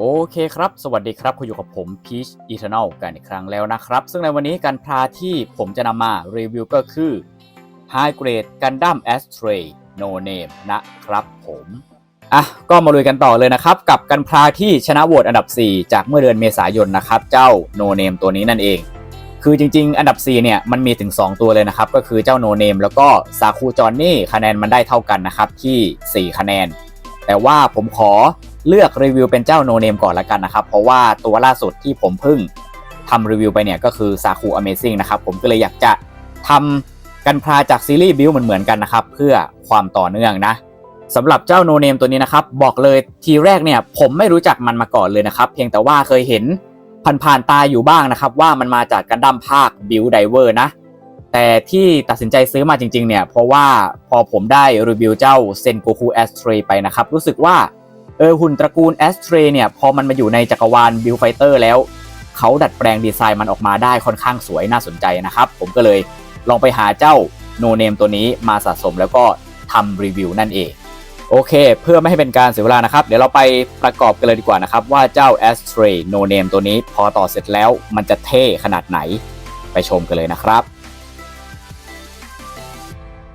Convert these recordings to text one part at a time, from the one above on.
โอเคครับ สวัสดีครับ คุณอยู่กับผม Peach Eternal กันอีกครั้งแล้วนะครับ ซึ่งในวันนี้การพาที่ผมจะนำมารีวิวก็คือ High Grade Gundam Astray No Name นะครับผม อะ ก็มาลุยกันต่อเลยนะครับ กับกันพาที่ชนะโหวตอันดับ 4 จากเมื่อเดือนเมษายนนะครับ เจ้า No Name ตัวนี้นั่นเอง คือจริงๆ อันดับ 4 เนี่ยมันมีถึง 2 ตัวเลยนะครับ ก็คือเจ้า No Name แล้วก็ซาคูจอนนี่คะแนนมันได้เท่ากันนะครับที่ 4 คะแนน แต่ว่าผมขอ เลือกรีวิวเป็นเจ้า No Name ก่อนละกันนะครับ เพราะว่าตัวล่าสุดที่ผมเพิ่งทำรีวิวไปเนี่ยก็คือซาคู Amazing นะครับ ผมก็เลยอยากจะทำกันพาจากซีรีส์บิวเหมือนๆกันนะครับ เพื่อความต่อเนื่องนะสำหรับเจ้า No Name ตัวนี้นะครับ บอกเลยทีแรกเนี่ยผมไม่รู้จักมันมาก่อนเลยนะครับ เพียงแต่ว่าเคยเห็นผ่านๆตาอยู่บ้างนะครับ ว่ามันมาจากกันดั้มภาคบิวไดเวอร์นะ แต่ที่ตัดสินใจซื้อมาจริงๆเนี่ยเพราะว่าพอผมได้รีวิวเจ้าเซนโกคูแอสเทรไปนะครับ รู้สึกว่า เออหุ่นตระกูลแอสเทรเนี่ยพอมันมาอยู่ในจักรวาลบิลไฟเตอร์แล้วเขาดัดแปลงดีไซน์มันออกมาได้ค่อนข้างสวยน่าสนใจนะครับ ผมก็เลยลองไปหาเจ้าโนเนมตัวนี้มาสะสมแล้วก็ทำรีวิวนั่นเอง โอเค เพื่อไม่ให้เป็นการเสียเวลานะครับ เดี๋ยวเราไปประกอบกันเลยดีกว่านะครับ ว่าเจ้า a s t r a y No Name ตัวนี้พอต่อเสร็จแล้วมันจะเท่ขนาดไหนไปชมกันเลยนะครับ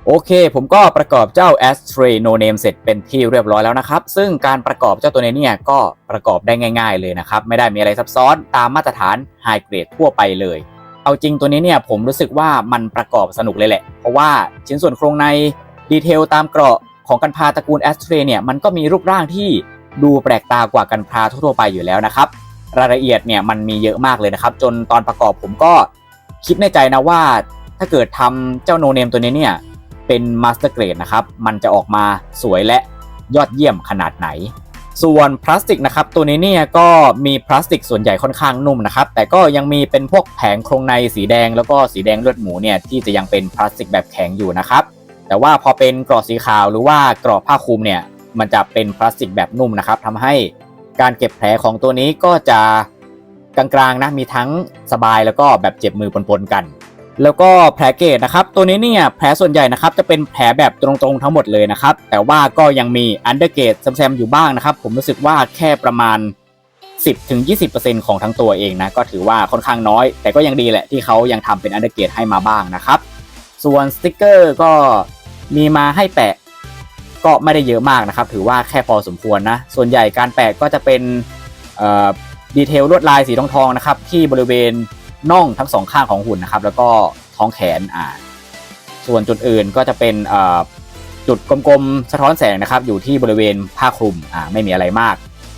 โอเค ผมก็ประกอบเจ้า a s t r a y No Name เสร็จเป็นที่เรียบร้อยแล้วนะครับ ซึ่งการประกอบเจ้าตัวนี้เนี่ยก็ประกอบได้ง่าย ๆ เลยนะครับ ไม่ได้มีอะไรซับซ้อนตามมาตรฐาน High Grade ทั่วไปเลย เอาจริงตัวนี้เนี่ยผมรู้สึกว่ามันประกอบสนุกเลยแหละ เพราะว่าชิ้นส่วนโครงในดีเทลตามเกราะของกันพาตระกูลแอสเทรเนี่ยมันก็มีรูปร่างที่ดูแปลกตากว่ากันพาทั่วๆไปอยู่แล้วนะครับรายละเอียดเนี่ยมันมีเยอะมากเลยนะครับ จนตอนประกอบผมก็คิดในใจนะว่า ถ้าเกิดทำเจ้าโนเนมตัวนี้เนี่ย เป็นมาสเตอร์เกรดนะครับ มันจะออกมาสวยและยอดเยี่ยมขนาดไหน ส่วนพลาสติกนะครับ ตัวนี้เนี่ยก็มีพลาสติกส่วนใหญ่ค่อนข้างนุ่มนะครับ แต่ก็ยังมีเป็นพวกแผงโครงในสีแดงแล้วก็สีแดงเลือดหมูเนี่ยที่จะยังเป็นพลาสติกแบบแข็งอยู่นะครับ แต่ว่าพอเป็นกรอบสีขาวหรือว่ากรอบผ้าคลุมเนี่ย มันจะเป็นพลาสติกแบบนุ่มนะครับทำให้การเก็บแผลของตัวนี้ก็จะกลางๆนะมีทั้งสบายแล้วก็แบบเจ็บมือปนๆกัน แล้วก็แผลเกตนะครับ ตัวนี้เนี่ยแผลส่วนใหญ่นะครับจะเป็นแผลแบบตรงๆทั้งหมดเลยนะครับ แต่ว่าก็ยังมีอันเดอร์เกตแซมๆอยู่บ้างนะครับ ผมรู้สึกว่าแค่ประมาณ 10-20%ของทั้งตัวเองนะ ก็ถือว่าค่อนข้างน้อย แต่ก็ยังดีแหละที่เขายังทำเป็นอันเดอร์เกตให้มาบ้างนะครับ ส่วนสติกเกอร์ก็มีมาให้แปะก็ไม่ได้เยอะมากนะครับ ถือว่าแค่พอสมควรนะ ส่วนใหญ่การแปะก็จะเป็นดีเทลลวดลายสีทองทองๆนะครับที่บริเวณ น่องทั้งสองข้างของหุ่นนะครับ แล้วก็ท้องแขนอ่า ส่วนจุดอื่นก็จะเป็นจุดกลมๆสะท้อนแสงนะครับ อยู่ที่บริเวณผ้าคลุมอ่าไม่มีอะไรมาก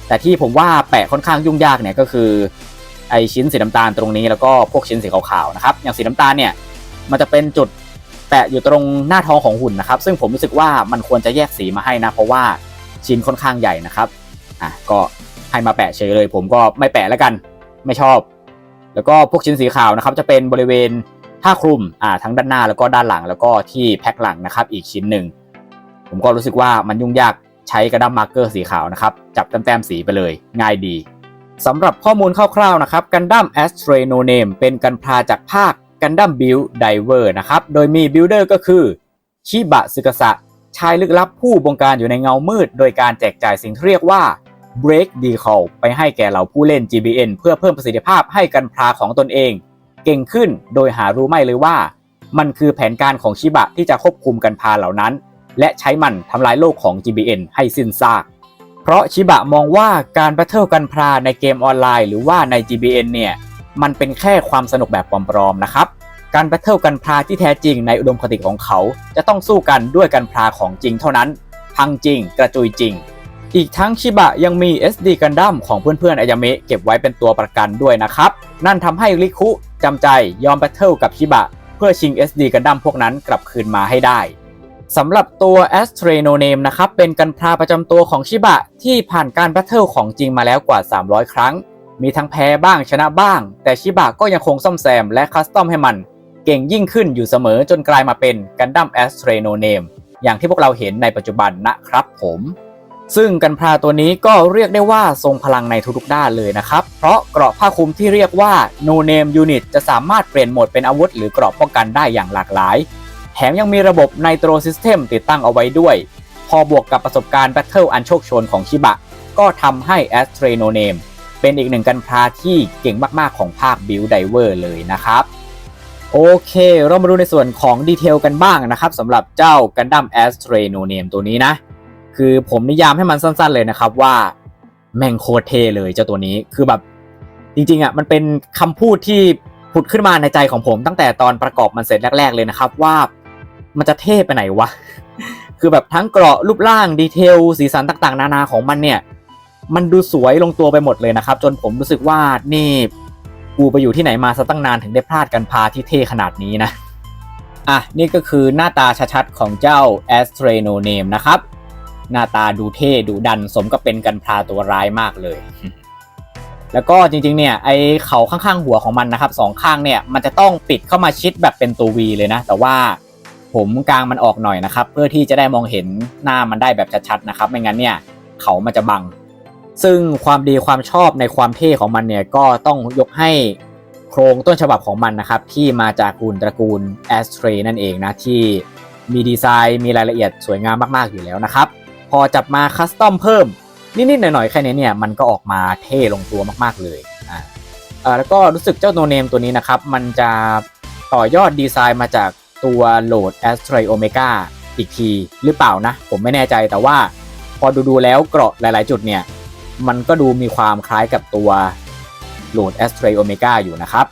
แต่ที่ผมว่าแปะค่อนข้างยุ่งยากเนี่ยก็คือไอชิ้นสีน้ำตาลตรงนี้แล้วก็พวกชิ้นสีขาวๆนะครับอย่างสีน้ำตาลเนี่ยมันจะเป็นจุดแปะอยู่ตรงหน้าท้องของหุ่นนะครับ ซึ่งผมรู้สึกว่ามันควรจะแยกสีมาให้นะ เพราะว่าชิ้นค่อนข้างใหญ่นะครับอะก็ให้มาแปะเฉยเลย ผมก็ไม่แปะแล้วกัน ไม่ชอบ แล้วก็พวกชิ้นสีขาวนะครับจะเป็นบริเวณผ้าคลุมอ่าทั้งด้านหน้าแล้วก็ด้านหลังแล้วก็ที่แพ็คหลังนะครับ อีกชิ้นหนึ่งผมก็รู้สึกว่ามันยุ่งยากใช้กระดัมมาร์กเกอร์สีขาวนะครับ จับแต้มๆสีไปเลยง่ายดีสำหรับข้อมูลคร่าวๆนะครับกันดั้ม a s t r a y No Name เป็นกันพาจากภาคกันดั้มบิลไดเวอร์นะครับ โดยมีบิลเดอร์ก็คือชิบะซึกะสะชายลึกลับผู้บงการอยู่ในเงามืด โดยการแจกจ่ายสิ่งที่เรียกว่า Break Decal ไปให้แก่เหล่าผู้เล่น GBN เพื่อเพิ่มประสิทธิภาพให้กันพลาของตนเอง เก่งขึ้นโดยหารู้ไม่เลยว่า มันคือแผนการของชิบะที่จะควบคุมกันพาเหล่านั้น และใช้มันทำลายโลกของ GBN ให้สิ้นซาก เพราะชิบะมองว่าการแบทเทิลกันพาในเกมออนไลน์ หรือว่าใน GBN เนี่ยมันเป็นแค่ความสนุกแบบปลอมๆนะครับการแบทเทิลกันพาที่แท้จริงในอุดมคติของเขา จะต้องสู้กันด้วยกันพาของจริงเท่านั้น พังจริง กระจุยจริง อีกทั้งชิบะยังมี SD กันดั้มของเพื่อนๆอายาเมะเก็บไว้เป็นตัวประกันด้วยนะครับ นั่นทำให้ริคุจำใจยอมแบทเทิลกับชิบะ เพื่อชิง SD กันดั้มพวกนั้นกลับคืนมาให้ได้สำหรับตัว a s t r a n o n a m e นะครับ เป็นกันพาประจำตัวของชิบะ ที่ผ่านการแบทเทิลของจริงมาแล้วกว่า 300 ครั้ง มีทั้งแพ้บ้างชนะบ้าง แต่ชิบะก็ยังคงซ่อมแซมและคัสตอมให้มัน เก่งยิ่งขึ้นอยู่เสมอจนกลายมาเป็นกันดั้ม a s t r a n o n a m e อย่างที่พวกเราเห็นในปัจจุบันนะครับผม ซึ่งกันพาตัวนี้ก็เรียกได้ว่าทรงพลังในทุกๆด้านเลยนะครับ เพราะเกราะผ้าคลุมที่เรียกว่า No Name Unit จะสามารถเปลี่ยนโหมดเป็นอาวุธหรือเกราะป้องกันได้อย่างหลากหลาย แถมยังมีระบบ Nitro System ติดตั้งเอาไว้ด้วย พอบวกกับประสบการณ์แบทเทิลอันโชคโชนของชิบะ ก็ทำให้ a s t r a y No Name เป็นอีกหนึ่งกันพราที่เก่งมากๆของภาค Build Diver เลยนะครับโอเค เรามาดูในส่วนของดีเทลกันบ้างนะครับสำหรับเจ้า Gundam a s t r a y No Name ตัวนี้นะ คือผมนิยามให้มันสั้น ๆเลยนะครับว่าแม่งโคตรเทเลยเจ้าตัวนี้คือแบบจริงๆอะมันเป็นคำพูดที่ผุดขึ้นมาในใจของผม ตั้งแต่ตอนประกอบมันเสร็จแรก ๆ เลยนะครับว่ามันจะเท่ไปไหนวะคือแบบทั้งเกราะรูปร่างดีเทลสีสันต่างๆ นานาของมันเนี่ย มันดูสวยลงตัวไปหมดเลยนะครับ จนผมรู้สึกว่านี่กูไปอยู่ที่ไหนมาซะตั้งนานถึงได้พลาดกันพาที่เท่ขนาดนี้นะอะนี่ก็คือหน้าตาชัดๆของเจ้า a s t r a No Name นะครับ หน้าตาดูเท่ดูดันสมกับเป็นกันพลาตัวร้ายมากเลย แล้วก็จริงๆเนี่ยไอเขาข้างๆหัวของมันนะครับสองข้างเนี่ยมันจะต้องปิดเข้ามาชิดแบบเป็นตัว V เลยนะ แต่ว่าผมกลางมันออกหน่อยนะครับ เพื่อที่จะได้มองเห็นหน้ามันได้แบบชัดๆนะครับ ไม่งั้นเนี่ยเขามันจะบัง ซึ่งความดีความชอบในความเท่ของมันเนี่ยก็ต้องยกให้โครงต้นฉบับของมันนะครับ ที่มาจากกูลตระกูล a s t r a นั่นเองนะที่มีดีไซน์มีรายละเอียดสวยงามมากๆอยู่แล้วนะครับ อจับมาคัสตอมเพิ่ม นิดๆหน่อยๆแค่นี้เนี่ยมันก็ออกมาเท่ลงตัวมากๆเลยอ่าแล้วก็รู้สึกเจ้าโนเนมตัวนี้นะครับ มันจะต่อยอดดีไซน์มาจากตัวโหลด a s t r a Omega อีกทีหรือเปล่านะ ผมไม่แน่ใจแต่ว่าพอดูๆแล้วเกราะหลายๆจุดเนี่ย มันก็ดูมีความคล้ายกับตัวโหลด a s t r a Omega อยู่นะครับ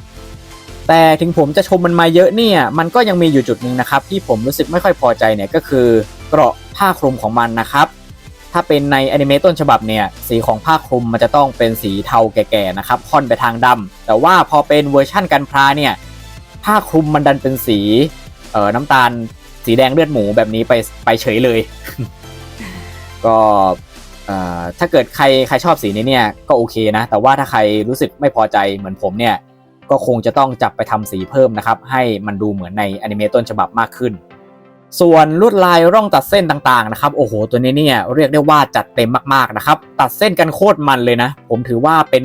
แต่ถึงผมจะชมมันมาเยอะเนี่ย มันก็ยังมีอยู่จุดหนึ่งนะครับ ที่ผมรู้สึกไม่ค่อยพอใจเนี่ยก็คือ เกราะผ้าคลุมของมันนะครับ ถ้าเป็นในอนิเมะต้นฉบับเนี่ย สีของผ้าคลุมมันจะต้องเป็นสีเทาแก่ๆนะครับค่อนไปทางดำแต่ว่าพอเป็นเวอร์ชั่นกันพราเนี่ยผ้าคลุมมันดันเป็นสีเอ่อน้ำตาลสีแดงเลือดหมูแบบนี้ไปไปเฉยเลย ก็เอ่อถ้าเกิดใครใครชอบสีนี้เนี่ยก็โอเคนะ แต่ว่าถ้าใครรู้สึกไม่พอใจเหมือนผมเนี่ย ก็คงจะต้องจับไปทำสีเพิ่มนะครับ ให้มันดูเหมือนในอนิเมะต้นฉบับมากขึ้น ส่วนลวดลายร่องตัดเส้นต่างๆนะครับโอ้โหตัวนี้เนี่ยเรียกได้ว่าจัดเต็มมากๆนะครับตัดเส้นกันโคตรมันเลยนะ ผมถือว่าเป็น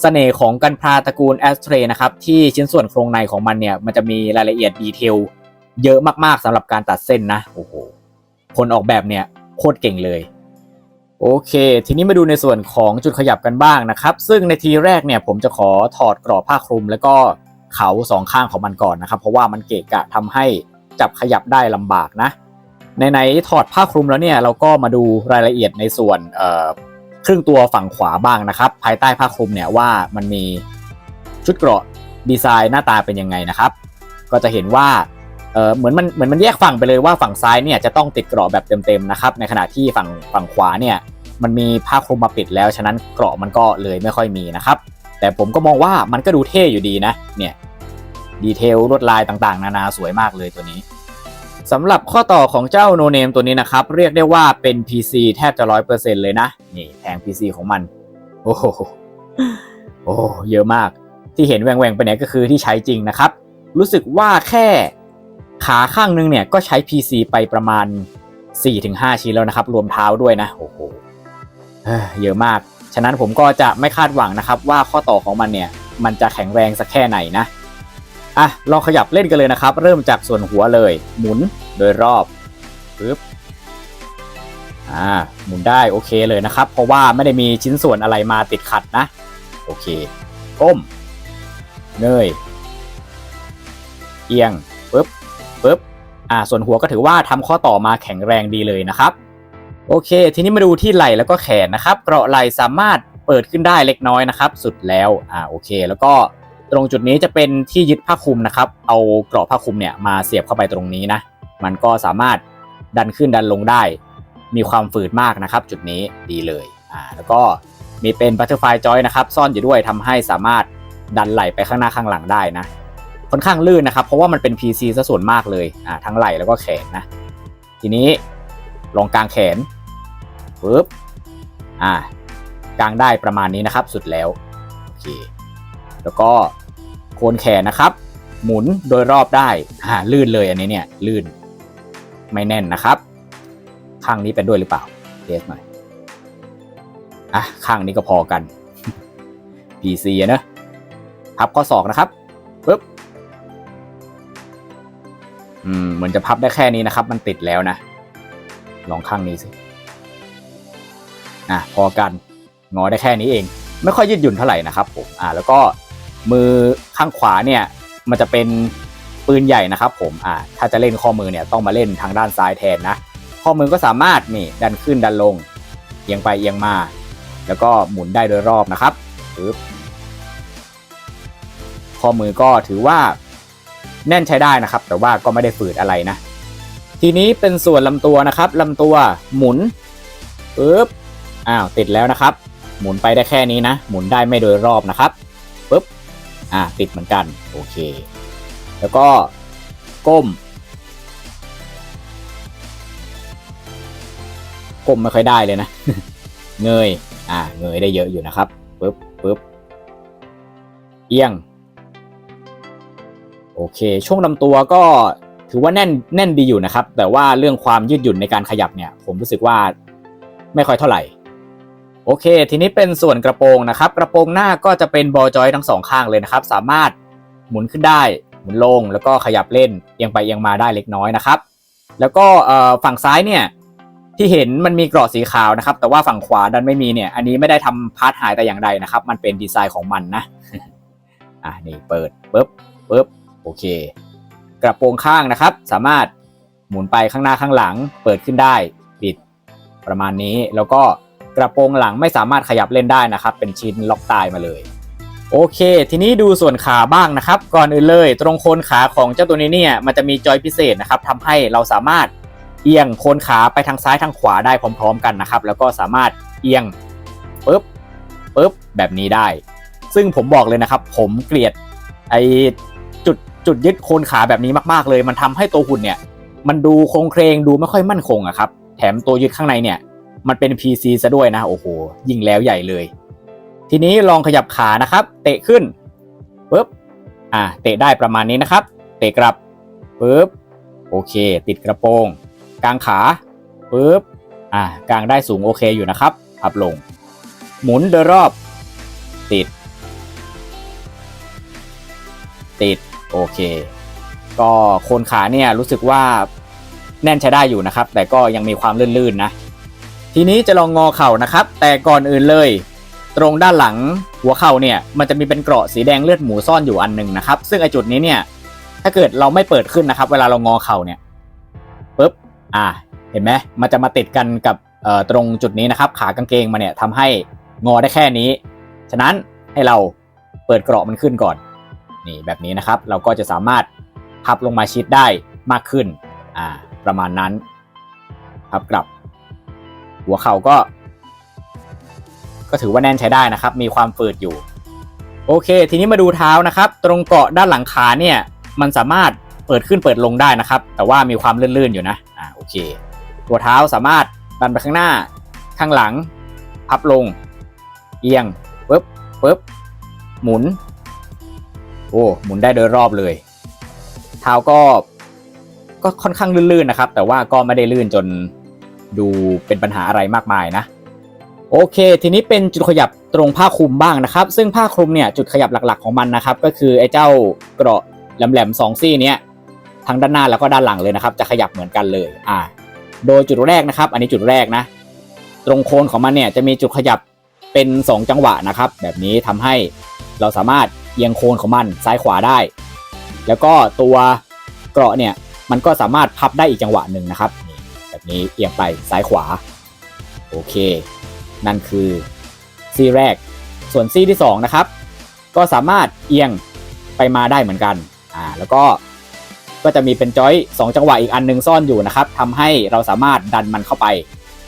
เสน่ห์ของกันพราตระกูลแอสเทรนะครับที่ชิ้นส่วนโครงในของมันเนี่ยมันจะมีรายละเอียดดีเทลเยอะมากๆสำหรับการตัดเส้นนะโอ้โหคนออกแบบเนี่ยโคตรเก่งเลยโอเค ทีนี้มาดูในส่วนของจุดขยับกันบ้างนะครับ ซึ่งในทีแรกเนี่ยผมจะขอถอดกรอบผ้าคลุม แล้วก็เขาสองข้างของมันก่อนนะครับ เพราะว่ามันเกะกะทำให้ จับขยับได้ลำบากนะในๆถอดผ้าคลุมแล้วเนี่ยเราก็มาดูรายละเอียดในส่วนเครึ่งตัวฝั่งขวาบ้างนะครับ ภายใต้ผ้าคลุมเนี่ยว่ามันมีชุดเกราะดีไซน์หน้าตาเป็นยังไงนะครับ ก็จะเห็นว่าเออเหมือนมันเหมือนมันแยกฝั่งไปเลยว่าฝั่งซ้ายเนี่ยจะต้องติดเกราะแบบเต็มๆนะครับในขณะที่ฝั่งฝั่งขวาเนี่ยมันมีผ้าคลุมมาปิดแล้ว ฉะนั้นเกราะมันก็เลยไม่ค่อยมีนะครับ แต่ผมก็มองว่ามันก็ดูเท่อยู่ดีนะเนี่ย ดีเทลลวดลายต่างๆ นานาสวยมากเลยตัวนี้สำหรับข้อต่อของเจ้าโนเนมตัวนี้นะครับ เรียกได้ว่าเป็น PC แทบจะร้อยเปอร์เซ็นเลยนะ นี่แผง PC ของมัน โอ้โหโอ้เยอะมาก ที่เห็นแหว่งๆไปเนี่ยก็คือที่ใช้จริงนะครับ รู้สึกว่าแค่ขาข้างนึงเนี่ยก็ใช้ PC ไปประมาณ 4-5 ชิ้นแล้วนะครับ รวมเท้าด้วยนะ โอ้โหเยอะมาก ฉะนั้นผมก็จะไม่คาดหวังนะครับ ว่าข้อต่อของมันเนี่ย มันจะแข็งแรงสักแค่ไหนนะ อะลองขยับเล่นกันเลยนะครับ เริ่มจากส่วนหัวเลย หมุนโดยรอบปึ๊บอ่าหมุนได้โอเคเลยนะครับ เพราะว่าไม่ได้มีชิ้นส่วนอะไรมาติดขัดนะ โอเคก้มเงยเอียงปึ๊บปึ๊บอ่าส่วนหัวก็ถือว่าทำข้อต่อมาแข็งแรงดีเลยนะครับ โอเค ทีนี้มาดูที่ไหล่แล้วก็แขนนะครับ เกราะไหล่สามารถเปิดขึ้นได้เล็กน้อยนะครับ สุดแล้วอ่าโอเค แล้วก็ ตรงจุดนี้จะเป็นที่ยึดผ้าคลุมนะครับ เอาเกราะผ้าคลุมเนี่ยมาเสียบเข้าไปตรงนี้นะ มันก็สามารถดันขึ้นดันลงได้ มีความฝืดมากนะครับ จุดนี้ดีเลยอ่าแล้วก็มีเป็นบัตเตอร์ไฟจอยนะครับ ซ่อนอยู่ด้วยทำให้สามารถดันไหลไปข้างหน้าข้างหลังได้นะ ค่อนข้างลื่นนะครับ เพราะว่ามันเป็น PC ซะส่วนมากเลยอ่าทั้งไหลแล้วก็แขนนะ ทีนี้ลองกางแขนปึ๊บอ่ากางได้ประมาณนี้นะครับ สุดแล้วโอเคแล้วก็ คนแขนนะครับ หมุนโดยรอบได้อ่าลื่นเลยอันนี้เนี่ยลื่นไม่แน่นนะครับ ข้างนี้เป็นด้วยหรือเปล่าเทสหน่อยอะข้างนี้ก็พอกัน PC อะเนะพับข้อศอกนะครับปึ๊บอืมเหมือนจะพับได้แค่นี้นะครับ มันติดแล้วนะ ลองข้างนี้สิอะพอกันงอได้แค่นี้เอง ไม่ค่อยยืดหยุ่นเท่าไหร่นะครับผมอ่าแล้วก็ มือข้างขวาเนี่ยมันจะเป็นปืนใหญ่นะครับผมอ่าถ้าจะเล่นข้อมือเนี่ยต้องมาเล่นทางด้านซ้ายแทนนะข้อมือก็สามารถนี่ดันขึ้นดันลงเอียงไปเอียงมา แล้วก็หมุนได้โดยรอบนะครับปึ๊บข้อมือก็ถือว่าแน่นใช้ได้นะครับ แต่ว่าก็ไม่ได้ฝืดอะไรนะ ทีนี้เป็นส่วนลำตัวนะครับลำตัวหมุนปึ๊บอ้าวติดแล้วนะครับ หมุนไปได้แค่นี้นะ หมุนได้ไม่โดยรอบนะครับปึ๊บ อ่าติดเหมือนกันโอเค แล้วก็ก้ม ก้มไม่ค่อยได้เลยนะ เงยอ่าเงยได้เยอะอยู่นะครับปึ๊บปึ๊บเอียง โอเค ช่วงลำตัวก็ถือว่าแน่นแน่นดีอยู่นะครับ แต่ว่าเรื่องความยืดหยุ่นในการขยับเนี่ย ผมรู้สึกว่าไม่ค่อยเท่าไหร่ โอเค ทีนี้เป็นส่วนกระโปรงนะครับ กระโปรงหน้าก็จะเป็นบอจอยทั้งสองข้างเลยนะครับ สามารถหมุนขึ้นได้หมุนลงแล้วก็ขยับเล่นเอียงไปเอียงมาได้เล็กน้อยนะครับ แล้วก็ฝั่งซ้ายเนี่ยที่เห็นมันมีกราะสีขาวนะครับ แต่ว่าฝั่งขวาดันไม่มีเนี่ย อันนี้ไม่ได้ทำพาร์ทหายแต่อย่างใดนะครับ มันเป็นดีไซน์ของมันนะอะนี่เปิดปุ๊บปุ๊บโอเค กระโปรงข้างนะครับ สามารถหมุนไปข้างหน้าข้างหลัง เปิดขึ้นได้ปิดประมาณนี้แล้วก็ กระโปรงหลังไม่สามารถขยับเล่นได้นะครับ เป็นชิ้นล็อกตายมาเลย โอเค ทีนี้ดูส่วนขาบ้างนะครับ ก่อนอื่นเลย ตรงโคนขาของเจ้าตัวนี้เนี่ยมันจะมีจอยพิเศษนะครับทำให้เราสามารถเอียงโคนขาไปทางซ้ายทางขวาได้พร้อม ๆ กันนะครับ แล้วก็สามารถเอียงปุ๊บปุ๊บแบบนี้ได้ ซึ่งผมบอกเลยนะครับ ผมเกลียดไอจุดจุดยึดโคนขาแบบนี้มากๆเลย มันทำให้ตัวหุ่นเนี่ย มันดูโครงเครงดูไม่ค่อยมั่นคงอะครับ แถมตัวยึดข้างในเนี่ย มันเป็น PC ซะด้วยนะ โอ้โห ยิ่งแล้วใหญ่เลย ทีนี้ลองขยับขานะครับ เตะขึ้นปุ๊บอ่าเตะได้ประมาณนี้นะครับ เตะกลับปุ๊บโอเค ติดกระโปรงกลางขาปุ๊บอ่ากลางได้สูงโอเคอยู่นะครับพับลง หมุนโดยรอบ ติด ติด โอเค ก็โคนขาเนี่ยรู้สึกว่าแน่นใช้ได้อยู่นะครับ แต่ก็ยังมีความลื่นๆนะ ทีนี้จะลองงอเข่านะครับ แต่ก่อนอื่นเลย ตรงด้านหลังหัวเข่าเนี่ยมันจะมีเป็นเกราะสีแดงเลือดหมูซ่อนอยู่อันหนึ่งนะครับ ซึ่งไอจุดนี้เนี่ยถ้าเกิดเราไม่เปิดขึ้นนะครับ เวลาเรางอเข่าเนี่ยปุ๊บอ่าเห็นไหมมันจะมาติดกันกับตรงจุดนี้นะครับ ขากางเกงมาเนี่ยทำให้งอได้แค่นี้ ฉะนั้นให้เราเปิดเกราะมันขึ้นก่อน นี่แบบนี้นะครับ เราก็จะสามารถพับลงมาชิดได้มากขึ้น อ่า ประมาณนั้นพับกลับ หัวเข่าก็ ก็ถือว่าแน่นใช้ได้นะครับ มีความฝืดอยู่ โอเค ทีนี้มาดูเท้านะครับ ตรงเกาะด้านหลังขาเนี่ย มันสามารถเปิดขึ้นเปิดลงได้นะครับ แต่ว่ามีความลื่นๆอยู่นะอ่าโอเค ตัวเท้าสามารถดันไปข้างหน้า ข้างหลัง พับลง เอียงปึ๊บปึ๊บหมุน โอ้หมุนได้โดยรอบเลย เท้าก็ก็ค่อนข้างลื่นๆนะครับ แต่ว่าก็ไม่ได้ลื่นจน ดูเป็นปัญหาอะไรมากมายนะโอเค ทีนี้เป็นจุดขยับตรงผ้าคลุมบ้างนะครับ ซึ่งผ้าคลุมเนี่ยจุดขยับหลักๆของมันนะครับ ก็คือไอ้เจ้าเกราะแหลมๆสองซี่เนี้ยทั้งด้านหน้าแล้วก็ด้านหลังเลยนะครับ จะขยับเหมือนกันเลยอ่าโดยจุดแรกนะครับ อันนี้จุดแรกนะ ตรงโคนของมันเนี่ยจะมีจุดขยับเป็น 2 จังหวะนะครับ แบบนี้ทำให้เราสามารถเอียงโคนของมันซ้ายขวาได้ แล้วก็ตัวเกราะเนี่ยมันก็สามารถพับได้อีกจังหวะหนึ่งนะครับ แบบนี้เอียงไปซ้ายขวา โอเค นั่นคือซี่แรก ส่วนซี่ที่สองนะครับ ก็สามารถเอียงไปมาได้เหมือนกันอ่าแล้วก็ก็จะมีเป็นจอยสองจังหวะอีกอันหนึงซ่อนอยู่นะครับทำให้เราสามารถดันมันเข้าไป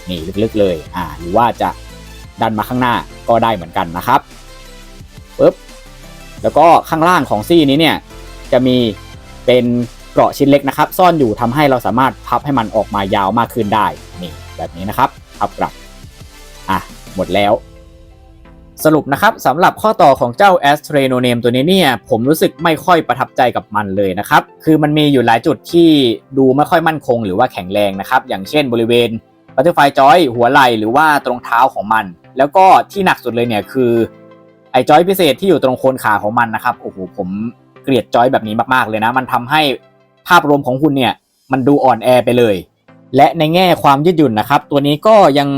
นี่ลึกๆเลยอ่าหรือว่าจะดันมาข้างหน้าก็ได้เหมือนกันนะครับปึ๊บแล้วก็ข้างล่างของซี่นี้เนี่ยจะมีเป็น เกราะชิ้นเล็กนะครับ ซ่อนอยู่ทำให้เราสามารถพับให้มันออกมายาวมากขึ้นได้นี่แบบนี้นะครับพับกลับอะหมดแล้ว สรุปนะครับสำหรับข้อต่อของเจ้า a s t r a n o Name ตัวนี้เนี่ย ผมรู้สึกไม่ค่อยประทับใจกับมันเลยนะครับ คือมันมีอยู่หลายจุดที่ดูไม่ค่อยมั่นคงหรือว่าแข็งแรงนะครับ อย่างเช่นบริเวณ Butterfly Joy หัวไหล่หรือว่าตรงเท้าของมัน แล้วก็ที่หนักสุดเลยเนี่ยคือไอ้จอยพิเศษที่อยู่ตรงโคนขาของมันนะครับโอ้โหผมเกลียดจอยแบบนี้มากๆเลยนะ มันทำให้ ภาพรวมของคุณเนี่ยมันดูอ่อนแอไปเลย และในแง่ความยืดหยุ่นนะครับ ตัวนี้ก็ยัง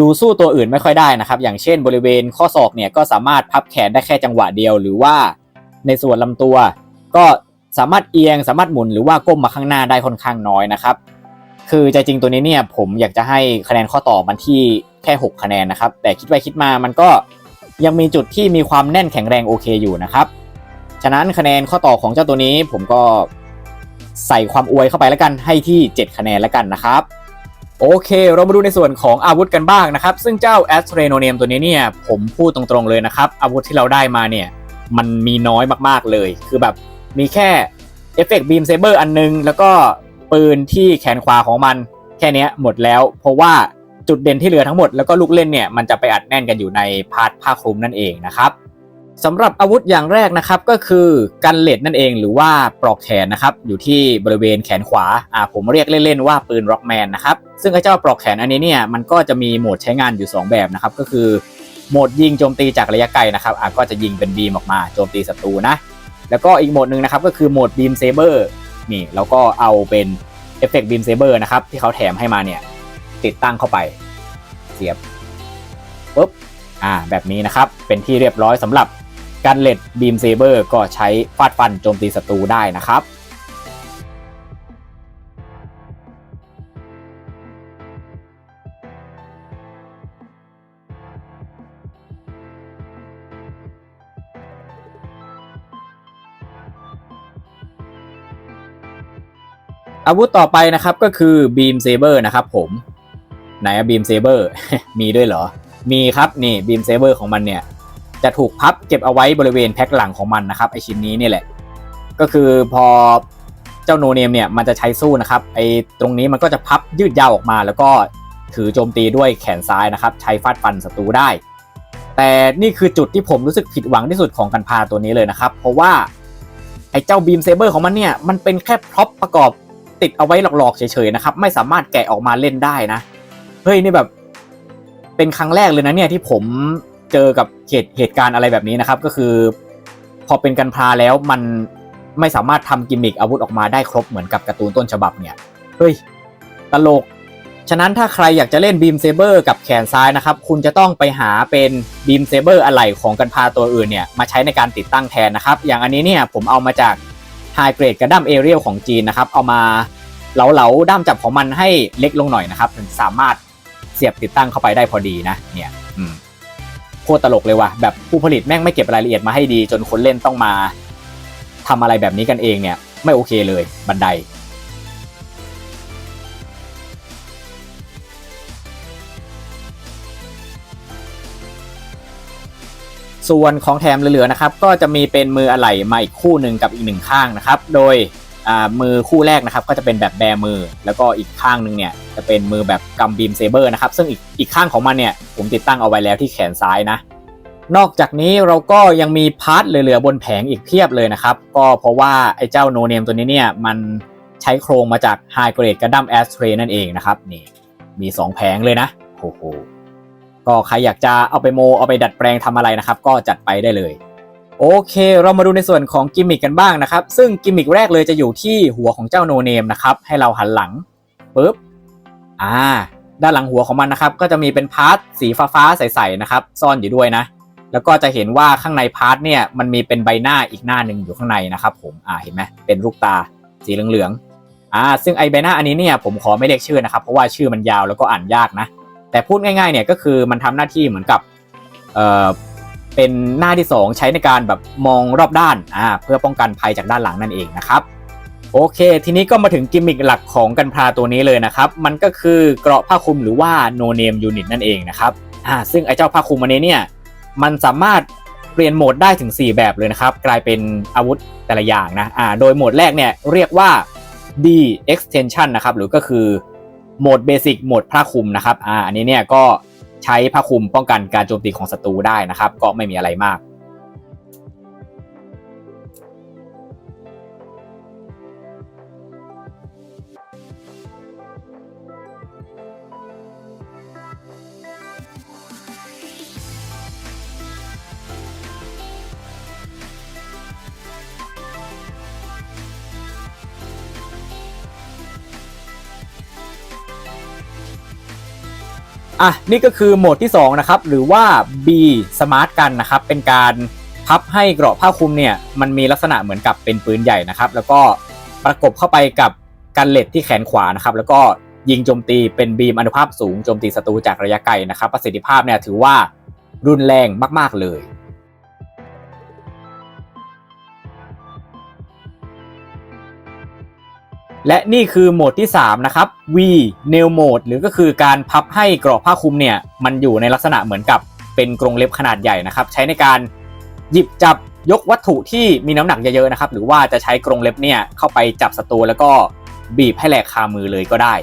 ดูสู้ตัวอื่นไม่ค่อยได้นะครับ อย่างเช่นบริเวณข้อศอกเนี่ยก็สามารถพับแขนได้แค่จังหวะเดียว หรือว่าในส่วนลำตัว ก็สามารถเอียงสามารถหมุนหรือว่าก้มมาข้างหน้าได้ค่อนข้างน้อยนะครับ คือใจจริงตัวนี้เนี่ยผมอยากจะให้คะแนนข้อต่อมันที่แค่ 6 คะแนนนะครับ แต่คิดไปคิดมามันก็ยังมีจุดที่มีความแน่นแข็งแรงโอเคอยู่นะครับ ฉะนั้นคะแนนข้อต่อของเจ้าตัวนี้ผมก็ ใส่ความอวยเข้าไปแล้วกันให้ที่ 7 คะแนนแล้วกันนะครับโอเค เรามาดูในส่วนของอาวุธกันบ้างนะครับ ซึ่งเจ้า a s t r a n o n a m ตัวนี้เนี่ยผมพูดตรงๆเลยนะครับ อาวุธที่เราได้มาเนี่ย มันมีน้อยมากๆเลย คือแบบมีแค่เอฟเฟกต์บีมเซเบอร์อันนึง แล้วก็ปืนที่แขนขวาของมัน แค่นี้หมดแล้ว เพราะว่าจุดเด่นที่เหลือทั้งหมดแล้วก็ลูกเล่นเนี่ย มันจะไปอัดแน่นกันอยู่ในพาร์ทผ้าคลุมนั่นเองนะครับ สำหรับอาวุธอย่างแรกนะครับก็คือกันเหล็ดนั่นเองหรือว่าปลอกแขนนะครับอยู่ที่บริเวณแขนขวาอ่าผมเรียกเล่นๆว่าปืนร็อกแมนนะครับซึ่งไอ้เจ้าปลอกแขนอันนี้เนี่ยมันก็จะมีโหมดใช้งานอยู่ 2 แบบนะครับก็คือโหมดยิงโจมตีจากระยะไกลนะครับอ่าก็จะยิงเป็นบีมออกมาโจมตีศัตรูนะแล้วก็อีกโหมดหนึ่งนะครับก็คือโหมดบีมเซเบอร์นี่แล้วก็เอาเป็นเอฟเฟกต์บีมเซเบอร์นะครับที่เขาแถมให้มาเนี่ยติดตั้งเข้าไปเสียบปุ๊บอ่าแบบนี้นะครับเป็นที่เรียบร้อยสำหรับ การเล็ดบีมเซเบอร์ก็ใช้ฟาดฟันโจมตีศัตรูได้นะครับอาวุธต่อไปนะครับก็คือบีมเซเบอร์นะครับผม ไหนอะบีมเซเบอร์มีด้วยเหรอ มีครับ นี่บีมเซเบอร์ของมันเนี่ย จะถูกพับเก็บเอาไว้บริเวณแพ็คหลังของมันนะครับไอชิ้นนี้นี่แหละ ก็คือพอเจ้าโนเนมเนี่ยมันจะใช้สู้นะครับไอตรงนี้มันก็จะพับยืดยาวออกมา แล้วก็ถือโจมตีด้วยแขนซ้ายนะครับใช้ฟาดฟันศัตรูได้ แต่นี่คือจุดที่ผมรู้สึกผิดหวังที่สุดของกันพาตัวนี้เลยนะครับ เพราะว่าไอเจ้าบีมเซเบอร์ของมันเนี่ยมันเป็นแค่พร็อพประกอบติดเอาไว้หลอกๆเฉยๆนะครับไม่สามารถแกะออกมาเล่นได้นะเฮ้ยนี่แบบเป็นครั้งแรกเลยนะเนี่ยที่ผม เจอกับเหตุเหตุการณ์อะไรแบบนี้นะครับ ก็คือ พอเป็นกันพาแล้วมันไม่สามารถทำกิมมิคอาวุธออกมาได้ครบเหมือนกับการ์ตูนต้นฉบับเนี่ยเฮ้ยตลก ฉะนั้นถ้าใครอยากจะเล่นบีมเซเบอร์กับแขนซ้ายนะครับ คุณจะต้องไปหาเป็นบีมเซเบอร์อะไหล่ของกันพาตัวอื่นเนี่ยมาใช้ในการติดตั้งแทนนะครับ อย่างอันนี้เนี่ยผมเอามาจากไฮเกรดกระดัมเอเรียลของจีนนะครับ เอามาเหลาๆด้ามจับของมันให้เล็กลงหน่อยนะครับ ถึงสามารถเสียบติดตั้งเข้าไปได้พอดีนะเนี่ย อืม โคตรตลกเลยว่ะแบบผู้ผลิตแม่งไม่เก็บรายละเอียดมาให้ดี จนคนเล่นต้องมาทำอะไรแบบนี้กันเองเนี่ย ไม่โอเคเลยบันไดส่วนของแถมเหลือๆนะครับ ก็จะมีเป็นมืออะไหล่มาอีกคู่หนึ่งกับอีกหนึ่งข้างนะครับ โดย มือคู่แรกนะครับก็จะเป็นแบบแบมือ แล้วก็อีกข้างหนึ่งเนี่ยจะเป็นมือแบบกำบีมเซเบอร์นะครับซึ่งอีกอีกข้างของมันเนี่ยผมติดตั้งเอาไว้แล้วที่แขนซ้ายนะ นอกจากนี้เราก็ยังมีพาร์ทเหลือๆบนแผงอีกเพียบเลยนะครับ ก็เพราะว่าไอ้เจ้าโนเนมตัวนี้เนี่ยมันใช้โครงมาจาก High Grade Gundam a s t r a y นั่นเองนะครับนี่มี 2 แผงเลยนะโอ้โหก็ใครอยากจะเอาไปโมเอาไปดัดแปลงทำอะไรนะครับ ก็จัดไปได้เลย โอเค เรามาดูในส่วนของกิมมิคกันบ้างนะครับ ซึ่งกิมมิคแรกเลยจะอยู่ที่หัวของเจ้าโนเนมนะครับ ให้เราหันหลังปุ๊บ อ่า ด้านหลังหัวของมันนะครับ ก็จะมีเป็นพาร์ทสีฟ้าๆใสๆนะครับ ซ่อนอยู่ด้วยนะ แล้วก็จะเห็นว่าข้างในพาร์ทเนี่ย มันมีเป็นใบหน้าอีกหน้าหนึ่งอยู่ข้างในนะครับผม อ่า เห็นไหมเป็นลูกตาสีเหลืองๆ อ่า ซึ่งไอใบหน้าอันนี้เนี่ย ผมขอไม่เรียกชื่อนะครับ เพราะว่าชื่อมันยาวแล้วก็อ่านยากนะ แต่พูดง่ายๆ เนี่ย ก็คือมันทำหน้าที่เหมือนกับ เอ่อ เป็นหน้าที่ 2 ใช้ในการแบบมองรอบด้านอ่าเพื่อป้องกันภัยจากด้านหลังนั่นเองนะครับโอเค ทีนี้ก็มาถึงกิมมิคหลักของกันพราตัวนี้เลยนะครับ มันก็คือเกราะผ้าคลุมหรือว่า no name unit นั่นเองนะครับอ่าซึ่งไอ้เจ้าผ้าคลุมอันนี้เนี่ยมันสามารถเปลี่ยนโหมดได้ถึง 4 แบบเลยนะครับ กลายเป็นอาวุธแต่ละอย่างนะอ่าโดยโหมดแรกเนี่ยเรียกว่า D extension นะครับหรือก็คือโหมดเบสิกโหมดผ้าคลุมนะครับอ่าอันนี้เนี่ยก็ ใช้ผ้าคลุมป้องกันการโจมตีของศัตรูได้นะครับ ก็ไม่มีอะไรมาก อะนี่ก็คือโหมดที่2นะครับหรือว่า B Smart กันนะครับเป็นการพับให้เกราะผ้าคลุมเนี่ยมันมีลักษณะเหมือนกับเป็นปืนใหญ่นะครับ แล้วก็ประกบเข้าไปกับกันเหล็ดที่แขนขวานะครับแล้วก็ยิงโจมตีเป็นบีมอนุภาพสูงโจมตีศัตรูจากระยะไกลนะครับ ประสิทธิภาพเนี่ยถือว่ารุนแรงมาก ๆ เลย และนี่คือโหมดที่ 3 นะครับ V Nail Mode หรือก็คือการพับให้กรอบผ้าคลุมเนี่ย มันอยู่ในลักษณะเหมือนกับเป็นกรงเล็บขนาดใหญ่นะครับ ใช้ในการหยิบจับยกวัตถุที่มีน้ำหนักเยอะๆนะครับ หรือว่าจะใช้กรงเล็บเนี่ยเข้าไปจับศัตรูแล้วก็บีบให้แหลกคามือเลยก็ได้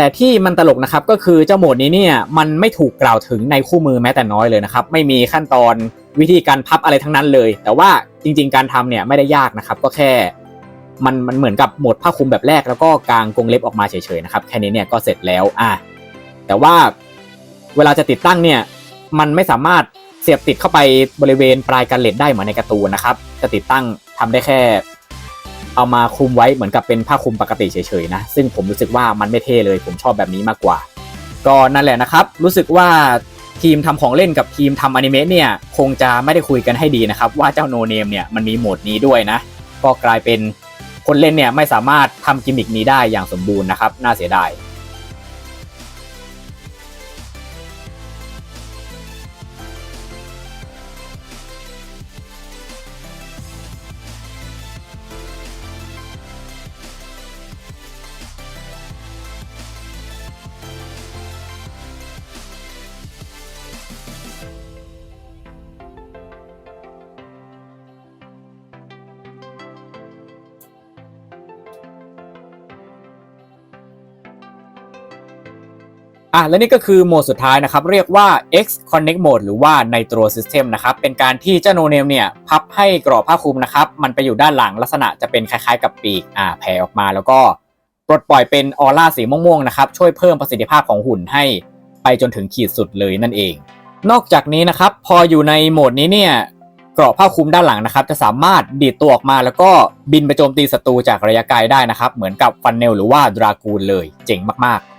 แต่ที่มันตลกนะครับก็คือเจ้าโหมดนี้เนี่ยมันไม่ถูกกล่าวถึงในคู่มือแม้แต่น้อยเลยนะครับไม่มีขั้นตอนวิธีการพับอะไรทั้งนั้นเลย แต่ว่าจริง ๆ การทำเนี่ยไม่ได้ยากนะครับก็แค่มันมันเหมือนกับโหมดผ้าคลุมแบบแรกแล้วก็กางกรงเล็บออกมาเฉยๆนะครับแค่นี้เนี่ยก็เสร็จแล้วอะแต่ว่าเวลาจะติดตั้งเนี่ยมันไม่สามารถเสียบติดเข้าไปบริเวณปลายกันเล็ดได้เหมือนในการ์ตูนนะครับจะติดตั้งทำได้แค่ เอามาคลุมไว้เหมือนกับเป็นผ้าคลุมปกติเฉยๆนะ ซึ่งผมรู้สึกว่ามันไม่เท่เลย ผมชอบแบบนี้มากกว่า ก็นั่นแหละนะครับ รู้สึกว่าทีมทำของเล่นกับทีมทำอนิเมะเนี่ยคงจะไม่ได้คุยกันให้ดีนะครับว่าเจ้าโนเนมเนี่ยมันมีโหมดนี้ด้วยนะ ก็กลายเป็นคนเล่นเนี่ยไม่สามารถทำกิมมิกนี้ได้อย่างสมบูรณ์นะครับน่าเสียดาย อะและนี่ก็คือโหมดสุดท้ายนะครับ เรียกว่า X Connect Mode หรือว่า Nitro System นะครับ เป็นการที่เจ้าโนเนมเนี่ย พับให้กรอบผ้าคลุมนะครับ มันไปอยู่ด้านหลังลักษณะจะเป็นคล้ายๆกับปีกอ่าแผ่ออกมา แล้วก็ปลดปล่อยเป็นออร่าสีม่วงๆนะครับ ช่วยเพิ่มประสิทธิภาพของหุ่นให้ไปจนถึงขีดสุดเลยนั่นเอง นอกจากนี้นะครับ พออยู่ในโหมดนี้เนี่ยกรอบผ้าคลุมด้านหลังนะครับ จะสามารถดีดตัวออกมาแล้วก็บินไปโจมตีศัตรูจากระยะไกลได้นะครับ เหมือนกับฟันเนลหรือว่าดรากูลเลยเจ๋งมากๆ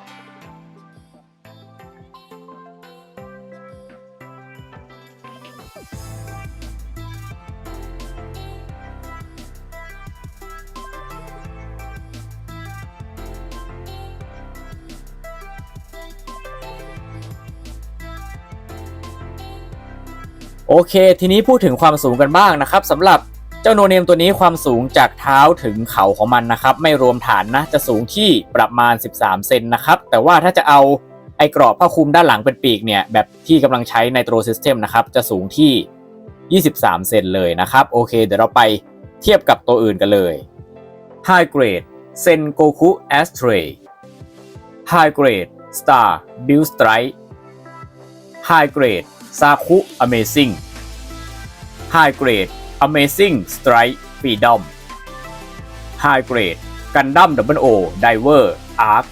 โอเค ทีนี้พูดถึงความสูงกันบ้างนะครับสำหรับเจ้าโนเนมตัวนี้ความสูงจากเท้าถึงเข่าของมันนะครับ ไม่รวมฐานนะจะสูงที่ประมาณ 13 เซนนะครับ แต่ว่าถ้าจะเอาไอ้กรอบผ้าคลุมด้านหลังเป็นปีกเนี่ย แบบที่กำลังใช้ในโตรซิสเต็มนะครับ จะสูงที่ 23 เซนเลยนะครับ โอเค เดี๋ยวเราไปเทียบกับตัวอื่นกันเลย High Grade Sengoku Astray High Grade Star Build Strike High Grade ซาคุ Amazing High Grade Amazing Strike Freedom High Grade Gundam Double O Diver Arc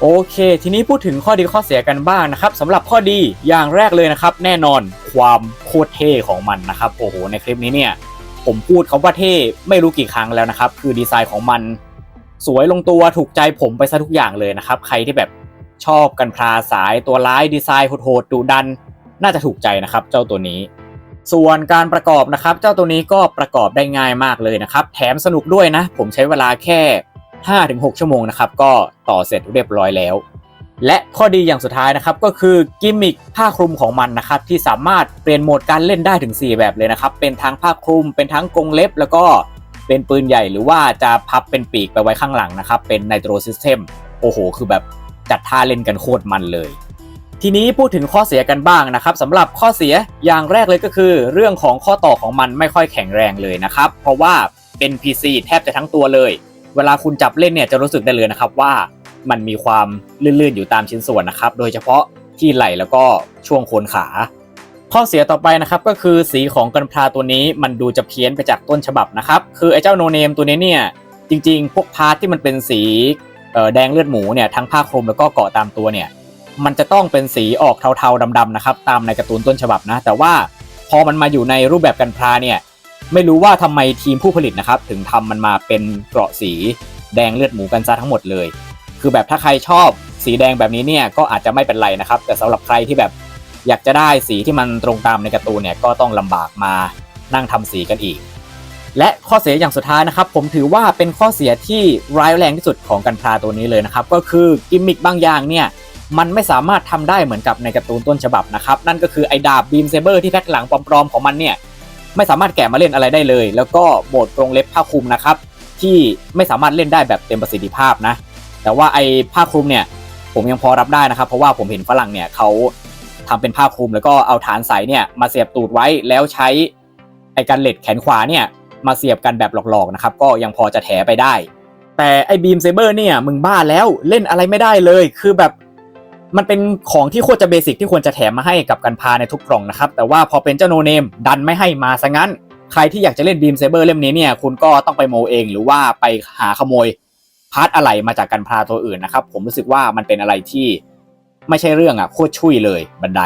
โอเค ทีนี้พูดถึงข้อดีข้อเสียกันบ้างนะครับสำหรับข้อดีอย่างแรกเลยนะครับ แน่นอนความโคตรเท่ของมันนะครับ โอ้โห ในคลิปนี้เนี่ย ผมพูดคาว่าเท่ไม่รู้กี่ครั้งแล้วนะครับ คือดีไซน์ของมัน สวยลงตัวถูกใจผมไปซะทุกอย่างเลยนะครับ ใครที่แบบ ชอบกันพราสายตัวร้ายดีไซน์โหดๆดุดัน น่าจะถูกใจนะครับเจ้าตัวนี้ ส่วนการประกอบนะครับ เจ้าตัวนี้ก็ประกอบได้ง่ายมากเลยนะครับ แถมสนุกด้วยนะ ผมใช้เวลาแค่ 5-6 ชั่วโมงนะครับ ก็ต่อเสร็จเรียบร้อยแล้ว และข้อดีอย่างสุดท้ายนะครับ ก็คือกิมมิคผ้าคลุมของมันนะครับ ที่สามารถเปลี่ยนโหมดการเล่นได้ถึง 4 แบบเลยนะครับ เป็นทั้งผ้าคลุม เป็นทั้งกรงเล็บ แล้วก็เป็นปืนใหญ่หรือว่าจะพับเป็นปีกไปไว้ข้างหลังนะครับ เป็นไนโตรซิสเต็มโอ้โห คือแบบ จัดท่าเล่นกันโคตรมันเลย ทีนี้พูดถึงข้อเสียกันบ้างนะครับสำหรับข้อเสียอย่างแรกเลยก็คือ เรื่องของข้อต่อของมันไม่ค่อยแข็งแรงเลยนะครับ เพราะว่าเป็น PC แทบจะทั้งตัวเลย เวลาคุณจับเล่นเนี่ยจะรู้สึกได้เลยนะครับว่ามันมีความลื่นๆอยู่ตามชิ้นส่วนนะครับ โดยเฉพาะที่ไหล่แล้วก็ช่วงโคนขา ข้อเสียต่อไปนะครับก็คือสีของกันพลาตัวนี้มันดูจะเพี้ยนไปจากต้นฉบับนะครับ คือไอ้เจ้าโนเนมตัวนี้เนี่ยจริงๆ พวกพาร์ทที่มันเป็นสี แดงเลือดหมูเนี่ยทั้งผ้าคลุมแล้วก็เกาะตามตัวเนี่ยมันจะต้องเป็นสีออกเทาๆดำๆนะครับตามในการ์ตูนต้นฉบับนะ แต่ว่าพอมันมาอยู่ในรูปแบบกันพลาเนี่ยไม่รู้ว่าทำไมทีมผู้ผลิตนะครับ ถึงทำมันมาเป็นเกราะสีแดงเลือดหมูกันซะทั้งหมดเลย คือแบบถ้าใครชอบสีแดงแบบนี้เนี่ยก็อาจจะไม่เป็นไรนะครับ แต่สำหรับใครที่แบบอยากจะได้สีที่มันตรงตามในการ์ตูนเนี่ยก็ต้องลำบากมานั่งทำสีกันอีก และข้อเสียอย่างสุดท้ายนะครับ ผมถือว่าเป็นข้อเสียที่ร้ายแรงที่สุดของกันพลาตัวนี้เลยนะครับ ก็คือกิมมิคบางอย่างเนี่ยมันไม่สามารถทำได้เหมือนกับในการ์ตูนต้นฉบับนะครับ นั่นก็คือไอ้ดาบบีมเซเบอร์ที่แพ็คหลังปลอมๆของมันเนี่ยไม่สามารถแกะมาเล่นอะไรได้เลย แล้วก็โหมดกรงเล็บผ้าคลุมนะครับที่ไม่สามารถเล่นได้แบบเต็มประสิทธิภาพนะ แต่ว่าไอ้ผ้าคลุมเนี่ยผมยังพอรับได้นะครับ เพราะว่าผมเห็นฝรั่งเนี่ยเขาทำเป็นผ้าคลุมแล้วก็เอาฐานใสเนี่ยมาเสียบตูดไว้แล้วใช้ไอ้กันเล็กแขนขวาเนี่ย มาเสียบกันแบบหลอกๆนะครับก็ยังพอจะแถไปได้ แต่ไอ้บีมเซเบอร์เนี่ยมึงบ้าแล้วเล่นอะไรไม่ได้เลย คือแบบมันเป็นของที่โคตรจะเบสิกที่ควรจะแถมมาให้กับกันพาในทุกกล่องนะครับแต่ว่าพอเป็นเจ้าโนเนมดันไม่ให้มาซะงั้น ใครที่อยากจะเล่นบีมเซเบอร์เล่มนี้เนี่ยคุณก็ต้องไปโมเองหรือว่าไปหาขโมยพาร์ทอะไรมาจากกันพาตัวอื่นนะครับผมรู้สึกว่ามันเป็นอะไรที่ไม่ใช่เรื่องอะโคตรชุยเลยบันได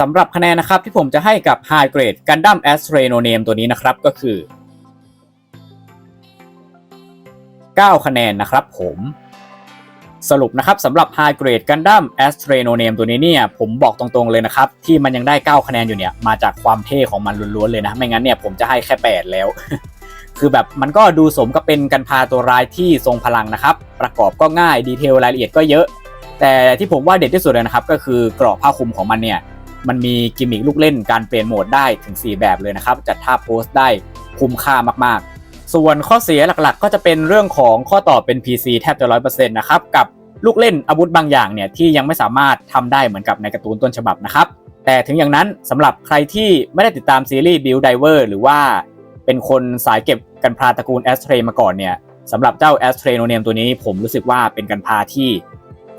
สำหรับคะแนนนะครับที่ผมจะให้กับ High Grade Gundam a s t r a No Name ตัวนี้นะครับก็คือ 9 คะแนนนะครับผมสรุปนะครับสำหรับ High Grade Gundam a s t r a No Name ตัวนี้เนี่ยผมบอกตรงๆเลยนะครับ ที่มันยังได้ 9 คะแนนอยู่เนี่ยมาจากความเท่ของมันล้วนๆเลยนะ ไม่งั้นเนี่ยผมจะให้แค่ 8 แล้ว คือแบบมันก็ดูสมกับเป็นกันพาตัวร้ายที่ทรงพลังนะครับ ประกอบก็ง่ายดีเทลรายละเอียดก็เยอะ แต่ที่ผมว่าเด็ดที่สุดเลยนะครับก็คือเกราะผ้าคลุมของมันเนี่ย มันมีกิมมิคลูกเล่นการเปลี่ยนโหมดได้ถึง 4 แบบเลยนะครับ จัดท่าโพสต์ได้คุ้มค่ามากๆ ส่วนข้อเสียหลักๆ ก็จะเป็นเรื่องของข้อต่อเป็น PC แทบจะร้อยเปอร์เซ็นต์นะครับ กับลูกเล่นอาวุธบางอย่างเนี่ยที่ยังไม่สามารถทำได้เหมือนกับในการ์ตูนต้นฉบับนะครับ แต่ถึงอย่างนั้นสำหรับใครที่ไม่ได้ติดตามซีรีส์ Build Diver หรือว่าเป็นคนสายเก็บกันพาตระกูล a s t r a y มาก่อนเนี่ยสำหรับเจ้า a s t r a y No Name ตัวนี้ผมรู้สึกว่าเป็นกันพาที่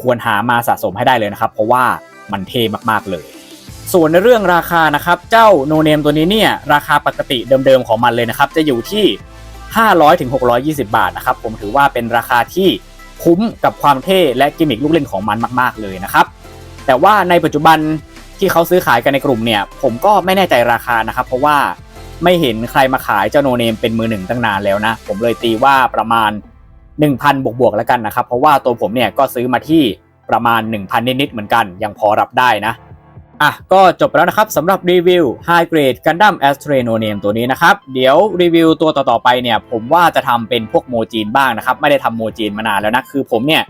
ควรหามาสะสมให้ได้เลยนะครับ เพราะว่ามันเท่มากๆเลย ส่วนในเรื่องราคานะครับเจ้า No Name ตัวนี้เนี่ยราคาปกติเดิมๆของมันเลยนะครับ จะอยู่ที่ 500ถึง620 บาทนะครับ ผมถือว่าเป็นราคาที่คุ้มกับความเท่และกิมมิคลูกเล่นของมันมาก ๆเลยนะครับ แต่ว่าในปัจจุบันที่เขาซื้อขายกันในกลุ่มเนี่ย ผมก็ไม่แน่ใจราคานะครับ เพราะว่าไม่เห็นใครมาขายเจ้าโนเนมเป็นมือหนึ่งตั้งนานแล้วนะ ผมเลยตีว่าประมาณ 1,000 บวกๆแล้วกันนะครับ เพราะว่าตัวผมเนี่ยก็ซื้อมาที่ประมาณ 1,000 นิดๆเหมือนกัน ยังพอรับได้นะ อะก็จบไปแล้วนะครับสำหรับรีวิว High Grade Gundam Astray No Name ตัวนี้นะครับ เดี๋ยวรีวิวตัวต่อๆไปเนี่ยผมว่าจะทำเป็นพวกโมจีนบ้างนะครับ ไม่ได้ทำโมจีนมานานแล้วนะ คือผมเนี่ย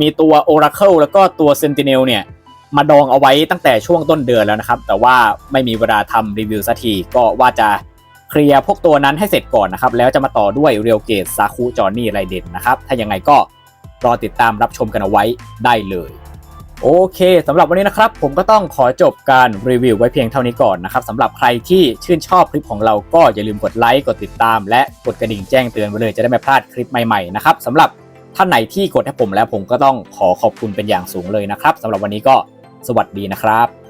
มีตัว Oracle แล้วก็ตัว Sentinel เนี่ย มาดองเอาไว้ตั้งแต่ช่วงต้นเดือนแล้วนะครับ แต่ว่าไม่มีเวลาทำรีวิวสักทีก็ว่าจะเคลียร์พวกตัวนั้นให้เสร็จก่อนนะครับแล้วจะมาต่อด้วยเรียวเกตซาคุจอห์นนี่ไรเด่นนะครับถ้ายังไงก็รอติดตามรับชมกันเอาไว้ได้เลย โอเคสำหรับวันนี้นะครับ ผมก็ต้องขอจบการรีวิวไว้เพียงเท่านี้ก่อนนะครับสำหรับใครที่ชื่นชอบคลิปของเราก็อย่าลืมกดไลค์กดติดตาม และกดกระดิ่งแจ้งเตือนไว้เลยจะได้ไม่พลาดคลิปใหม่ๆนะครับสำหรับท่านไหนที่กดให้ผมแล้วผมก็ต้องขอขอบคุณเป็นอย่างสูงเลยนะครับสำหรับวันนี้ก็สวัสดีนะครับ